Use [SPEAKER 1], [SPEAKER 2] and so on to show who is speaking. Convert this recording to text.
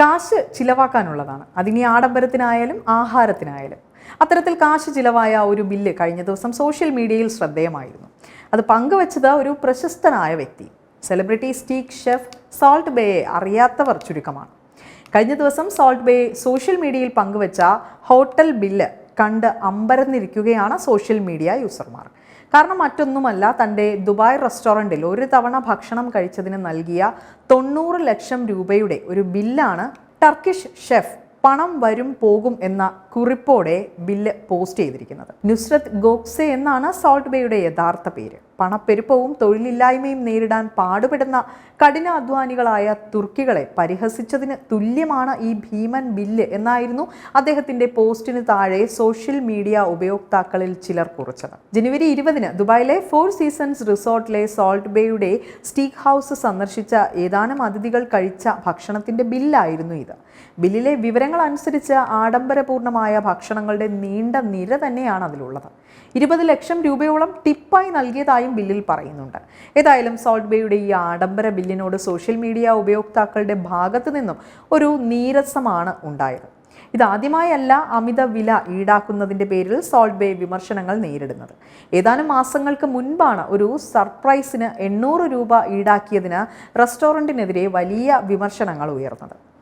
[SPEAKER 1] കാശ് ചിലവാക്കാനുള്ളതാണ്. അതിനി ആഡംബരത്തിനായാലും ആഹാരത്തിനായാലും. അത്തരത്തിൽ കാശ് ചിലവായ ഒരു ബില്ല് കഴിഞ്ഞ ദിവസം സോഷ്യൽ മീഡിയയിൽ ശ്രദ്ധേയമായിരുന്നു. അത് പങ്കുവച്ചത് ഒരു പ്രശസ്തനായ വ്യക്തി. സെലിബ്രിറ്റി സ്റ്റീക്ക് ഷെഫ് സോൾട്ട് ബേയെ അറിയാത്തവർ ചുരുക്കമാണ്. കഴിഞ്ഞ ദിവസം സോൾട്ട് ബേ സോഷ്യൽ മീഡിയയിൽ പങ്കുവച്ച ഹോട്ടൽ ബില്ല് കണ്ട് അമ്പരന്നിരിക്കുകയാണ് സോഷ്യൽ മീഡിയ യൂസർമാർ. കാരണം മറ്റൊന്നുമല്ല തന്റെ ദുബായ് റെസ്റ്റോറന്റിൽ ഒരു തവണ ഭക്ഷണം കഴിച്ചതിന് നൽകിയ തൊണ്ണൂറ് ലക്ഷം രൂപയുടെ ഒരു ബില്ലാണ് ടർക്കിഷ് ഷെഫ് പണം വരും പോകും എന്ന കുറിപ്പോടെ ബില്ല് പോസ്റ്റ് ചെയ്തിരിക്കുന്നത്. നുസ്രത് ഗോക്സെ എന്നാണ് സോൾട്ട് ബേയുടെ യഥാർത്ഥ പേര്. പണപ്പെരുപ്പവും തൊഴിലില്ലായ്മയും നേരിടാൻ പാടുപെടുന്ന കഠിനാധ്വാനികളായ തുർക്കികളെ പരിഹസിച്ചതിന് തുല്യമാണ് ഈ ഭീമൻ ബില്ല് എന്നായിരുന്നു അദ്ദേഹത്തിന്റെ പോസ്റ്റിന് താഴെ സോഷ്യൽ മീഡിയ ഉപയോക്താക്കളിൽ ചിലർ കുറിച്ചത്. ജനുവരി ഇരുപതിന് ദുബായിലെ ഫോർ സീസൺസ് റിസോർട്ടിലെ സോൾട്ട് ബേയുടെ സ്റ്റീക്ക് ഹൗസ് സന്ദർശിച്ച ഏതാനും അതിഥികൾ കഴിച്ച ഭക്ഷണത്തിന്റെ ബില്ലായിരുന്നു ഇത്. ബില്ലിലെ വിവരങ്ങൾ അനുസരിച്ച് ആഡംബരപൂർണമായ ഭക്ഷണങ്ങളുടെ നീണ്ട നിര തന്നെയാണ് അതിലുള്ളത്. ഇരുപത് ലക്ഷം രൂപയോളം ടിപ്പായി നൽകിയതായും ബില്ലിൽ പറയുന്നുണ്ട്. ഏതായാലും സോൾട്ട് ബേയുടെ ഈ ആഡംബര ബില്ലിനോട് സോഷ്യൽ മീഡിയ ഉപയോക്താക്കളുടെ ഭാഗത്തു നിന്നും ഒരു നീരസമാണ് ഉണ്ടായത്. ഇതാദ്യമായല്ല അമിത വില ഈടാക്കുന്നതിന്റെ പേരിൽ സോൾട്ട് ബേ വിമർശനങ്ങൾ നേരിടുന്നത്. ഏതാനും മാസങ്ങൾക്ക് മുൻപാണ് ഒരു സർപ്രൈസിന് എണ്ണൂറ് രൂപ ഈടാക്കിയതിന് റെസ്റ്റോറന്റിനെതിരെ വലിയ വിമർശനങ്ങൾ ഉയർന്നത്.